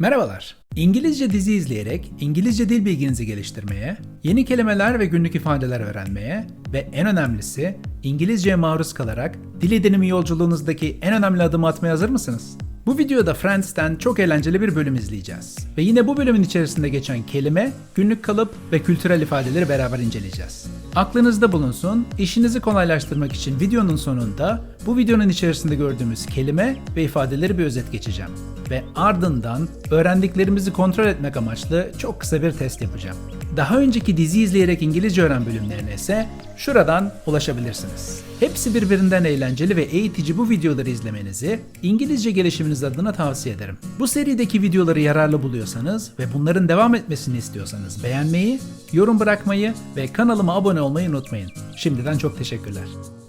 Merhabalar. İngilizce dizi izleyerek İngilizce dil bilginizi geliştirmeye, yeni kelimeler ve günlük ifadeler öğrenmeye ve en önemlisi İngilizceye maruz kalarak dil edinimi yolculuğunuzdaki en önemli adımı atmaya hazır mısınız? Bu videoda Friends'ten çok eğlenceli bir bölüm izleyeceğiz. Ve yine bu bölümün içerisinde geçen kelime, günlük kalıp ve kültürel ifadeleri beraber inceleyeceğiz. Aklınızda bulunsun, işinizi kolaylaştırmak için videonun sonunda bu videonun içerisinde gördüğümüz kelime ve ifadeleri bir özet geçeceğim. Ve ardından öğrendiklerimizi kontrol etmek amaçlı çok kısa bir test yapacağım. Daha önceki dizi izleyerek İngilizce öğren bölümlerine ise şuradan ulaşabilirsiniz. Hepsi birbirinden eğlenceli ve eğitici bu videoları izlemenizi İngilizce gelişiminiz adına tavsiye ederim. Bu serideki videoları yararlı buluyorsanız ve bunların devam etmesini istiyorsanız beğenmeyi, yorum bırakmayı ve kanalıma abone olmayı unutmayın. Şimdiden çok teşekkürler.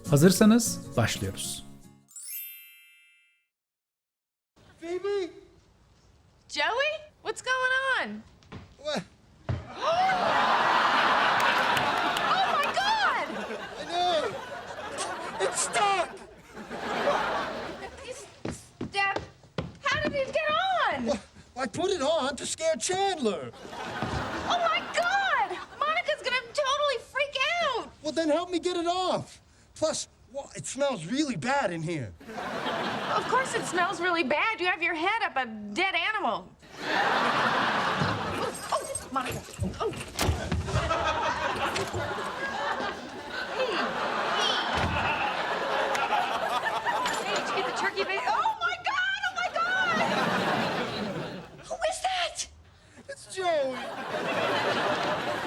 Hazırsanız başlıyoruz. Phoebe? Joey? What's going on? What? Oh my god! I know. It's stuck. Steph, how did it get on? I put it on to scare Chandler. Oh my Well, then help me get it off. Plus, well, it smells really bad in here. Of course it smells really bad. You have your head up a dead animal. Oh, oh, Monica. Oh. Hey, hey. Hey, did you get the turkey bacon? Oh my god! Oh my god! Who is that? It's Joey.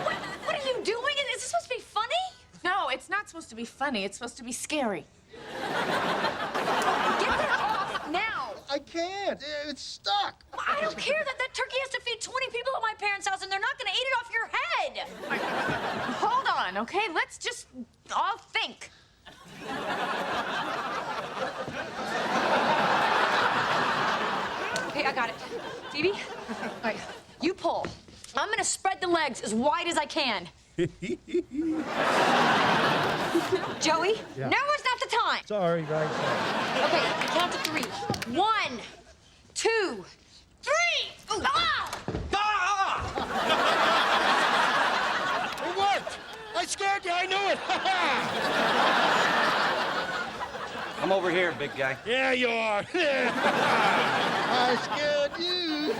What, what are you doing? Is this supposed to be funny? No, it's not supposed to be funny. It's supposed to be scary. Get that off now. I can't. It's stuck. I don't care that that turkey has to feed 20 people at my parents' house and they're not going to eat it off your head. Hold on, okay? Let's just all think. Okay, I got it. Phoebe, all right, you pull. I'm going to spread the legs as wide as I can. Joey, Yeah. now is not the time. Sorry, guys. Okay, count to three. One, two, three. Ooh, ah! It worked. I scared you. I knew it. Come over here, big guy. yeah, you are. I scared you.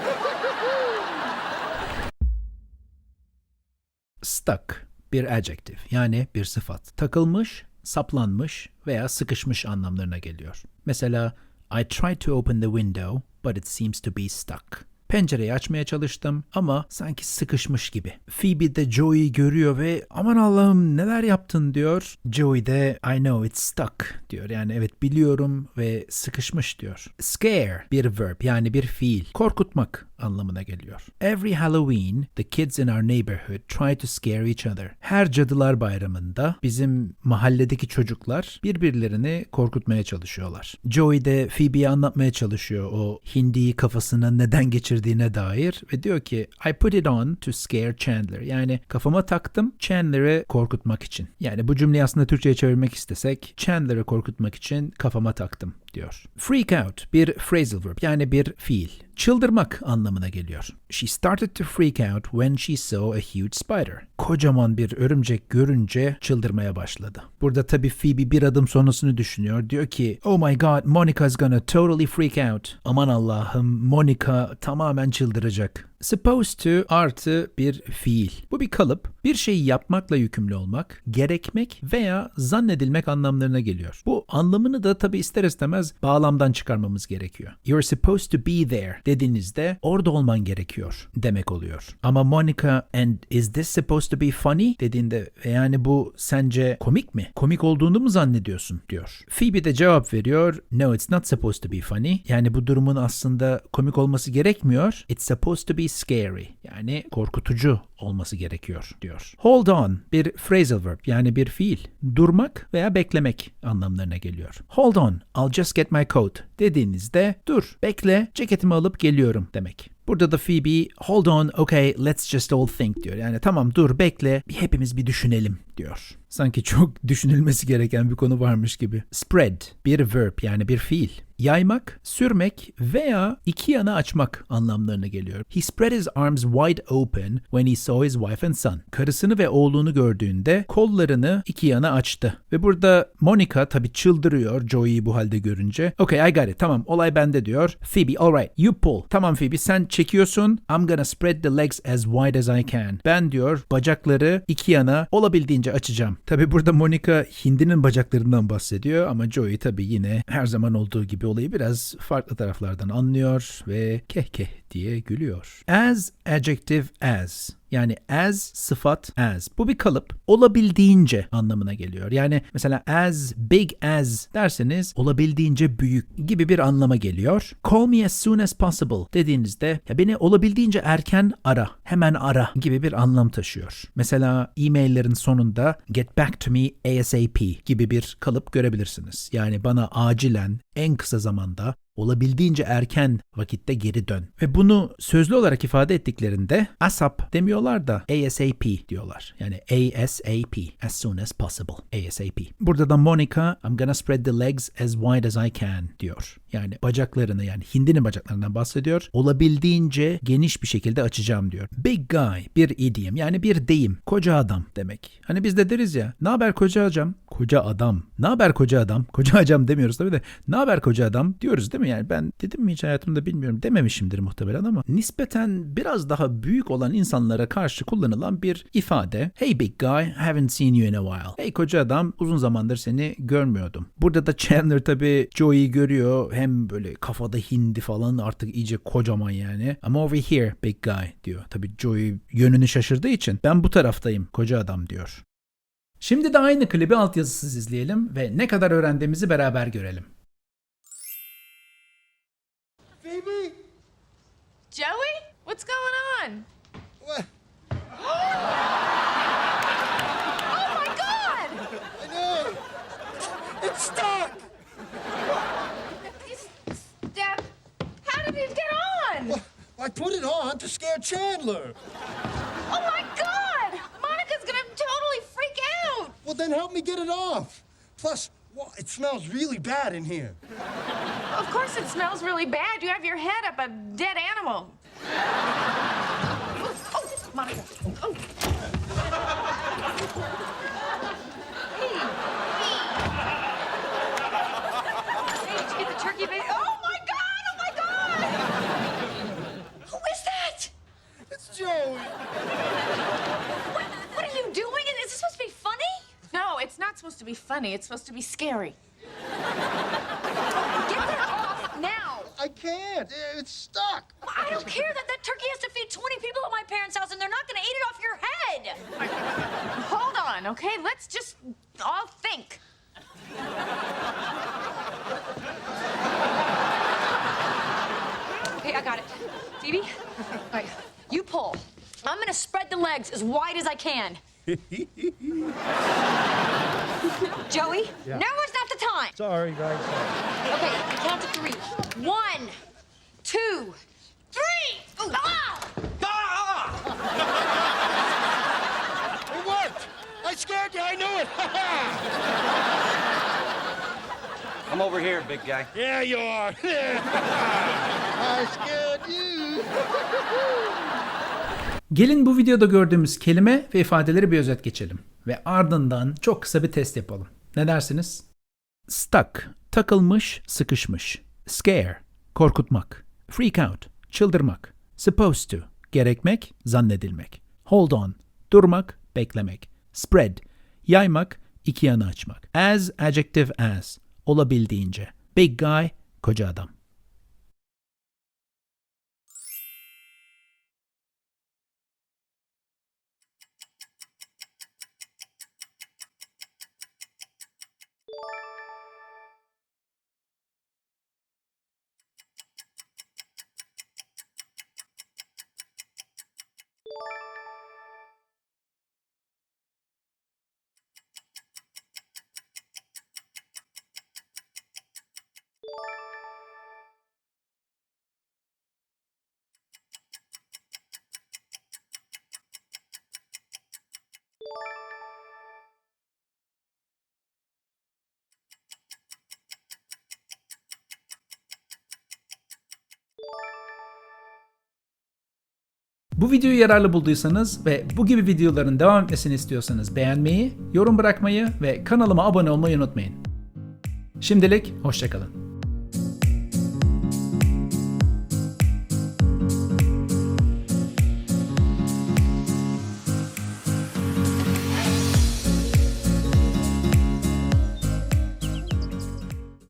Stuck bir adjective yani bir sıfat. Takılmış, saplanmış veya sıkışmış anlamlarına geliyor. Mesela I tried to open the window but it seems to be stuck. Pencereyi açmaya çalıştım ama sanki sıkışmış gibi. Phoebe de Joey'i görüyor ve aman Allah'ım neler yaptın diyor. Joey de I know it's stuck diyor. Yani evet biliyorum ve sıkışmış diyor. Scare bir verb yani bir fiil. Korkutmak anlamına geliyor. Every Halloween, the kids in our neighborhood try to scare each other. Her Cadılar Bayramı'nda bizim mahalledeki çocuklar birbirlerini korkutmaya çalışıyorlar. Joey de Phoebe'ye anlatmaya çalışıyor o hindiyi kafasına neden geçirdiğine dair ve diyor ki I put it on to scare Chandler. Yani kafama taktım Chandler'ı korkutmak için. Yani bu cümleyi aslında Türkçe'ye çevirmek istesek Chandler'ı korkutmak için kafama taktım diyor. Freak out bir phrasal verb yani bir fiil. Çıldırmak anlamına geliyor. She started to freak out when she saw a huge spider. Kocaman bir örümcek görünce çıldırmaya başladı. Burada tabii Phoebe bir adım sonrasını düşünüyor. Diyor ki oh my god Monica's gonna totally freak out. Aman Allah'ım Monica tamamen çıldıracak. Supposed to artı bir fiil. Bu bir kalıp. Bir şeyi yapmakla yükümlü olmak, gerekmek veya zannedilmek anlamlarına geliyor. Bu anlamını da tabi ister istemez bağlamdan çıkarmamız gerekiyor. You're supposed to be there dediğinizde orada olman gerekiyor demek oluyor. Ama Monica and is this supposed to be funny dediğinde "E yani bu sence komik mi? Komik olduğunu mu zannediyorsun diyor. Phoebe de cevap veriyor no it's not supposed to be funny. Yani bu durumun aslında komik olması gerekmiyor. It's supposed to be scary. Yani korkutucu olması gerekiyor diyor. Hold on bir phrasal verb yani bir fiil. Durmak veya beklemek anlamlarına geliyor. Hold on I'll just get my coat dediğinizde dur bekle ceketimi alıp geliyorum demek. Burada da Phoebe hold on okay let's just all think diyor. Yani tamam dur bekle hepimiz bir düşünelim diyor. Sanki çok düşünülmesi gereken bir konu varmış gibi. Spread bir verb yani bir fiil. Yaymak, sürmek veya iki yana açmak anlamlarına geliyor. He spread his arms wide open when he saw his wife and son. Karısını ve oğlunu gördüğünde kollarını iki yana açtı. Ve burada Monica tabi çıldırıyor Joey'i bu halde görünce. Okay I got it tamam olay bende diyor. Phoebe alright you pull. Tamam Phoebe sen çekiyorsun. I'm gonna spread the legs as wide as I can. Ben diyor bacakları iki yana olabildiğince açacağım. Tabi burada Monica hindinin bacaklarından bahsediyor ama Joey tabi yine her zaman olduğu gibi olayı biraz farklı taraflardan anlıyor ve keh keh diye gülüyor. As adjective as yani as sıfat as. Bu bir kalıp. Olabildiğince anlamına geliyor. Yani mesela as big as derseniz olabildiğince büyük gibi bir anlama geliyor. Call me as soon as possible dediğinizde ya beni olabildiğince erken ara, hemen ara gibi bir anlam taşıyor. Mesela e-maillerin sonunda get back to me ASAP gibi bir kalıp görebilirsiniz. Yani bana acilen en kısa zamanda olabildiğince erken vakitte geri dön. Ve bunu sözlü olarak ifade ettiklerinde ASAP demiyorlar da ASAP diyorlar. Yani ASAP, as soon as possible, ASAP. Burada da Monica, I'm gonna spread the legs as wide as I can diyor. Yani bacaklarını yani hindinin bacaklarından bahsediyor. Olabildiğince geniş bir şekilde açacağım diyor. Big guy bir idiom yani bir deyim. Koca adam demek. Hani biz de deriz ya ne haber koca adam? Koca adam. Ne haber koca adam? Koca adam demiyoruz tabii de. Ne haber koca adam diyoruz değil mi? Yani ben dedim mi hiç hayatımda bilmiyorum dememişimdir muhtemelen ama nispeten biraz daha büyük olan insanlara karşı kullanılan bir ifade. Hey big guy, haven't seen you in a while. Hey koca adam, uzun zamandır seni görmüyordum. Burada da Chandler tabii Joey'i görüyor. Hem böyle kafada hindi falan artık iyice kocaman yani. Ama over here big guy diyor. Tabii Joey yönünü şaşırdığı için ben bu taraftayım koca adam diyor. Şimdi de aynı klibi altyazısız izleyelim ve ne kadar öğrendiğimizi beraber görelim. Phoebe? Joey? What's going on? What? Oh my god! I know. It's stuck. Put it on to scare Chandler. Oh my god! Monica's gonna totally freak out! Well, then help me get it off. Plus, well, it smells really bad in here. Of course it smells really bad. You have your head up a dead animal. Oh, oh, Monica. Oh. Hey, Hey, did you get the turkey bacon? Oh my god! Oh my god! Who is that? It's Joey. What, what are you doing? Is this supposed to be funny? No, it's not supposed to be funny. It's supposed to be scary. Get that off now! I can't. It's stuck. I don't care that that turkey has to feed 20 people at my parents' house and they're not gonna eat it off your head! Hold on, okay? Let's just all think. Okay, I got it. Phoebe? All right, you pull. I'm gonna spread the legs as wide as I can. Joey, Yeah. now is not the time. Sorry, guys. Okay, count to three. One, two, three! Ooh, ah! It worked. I scared you. I knew it. Come over here, big guy. yeah, you are. I scared you. Gelin bu videoda gördüğümüz kelime ve ifadeleri bir özet geçelim. Ve ardından çok kısa bir test yapalım. Ne dersiniz? Stuck, takılmış, sıkışmış. Scare, korkutmak. Freak out, çıldırmak. Supposed to, gerekmek, zannedilmek. Hold on, durmak, beklemek. Spread, yaymak, iki yana açmak. As, adjective as, olabildiğince. Big guy, koca adam. Bu videoyu yararlı bulduysanız ve bu gibi videoların devam etmesini istiyorsanız beğenmeyi, yorum bırakmayı ve kanalıma abone olmayı unutmayın. Şimdilik hoşçakalın.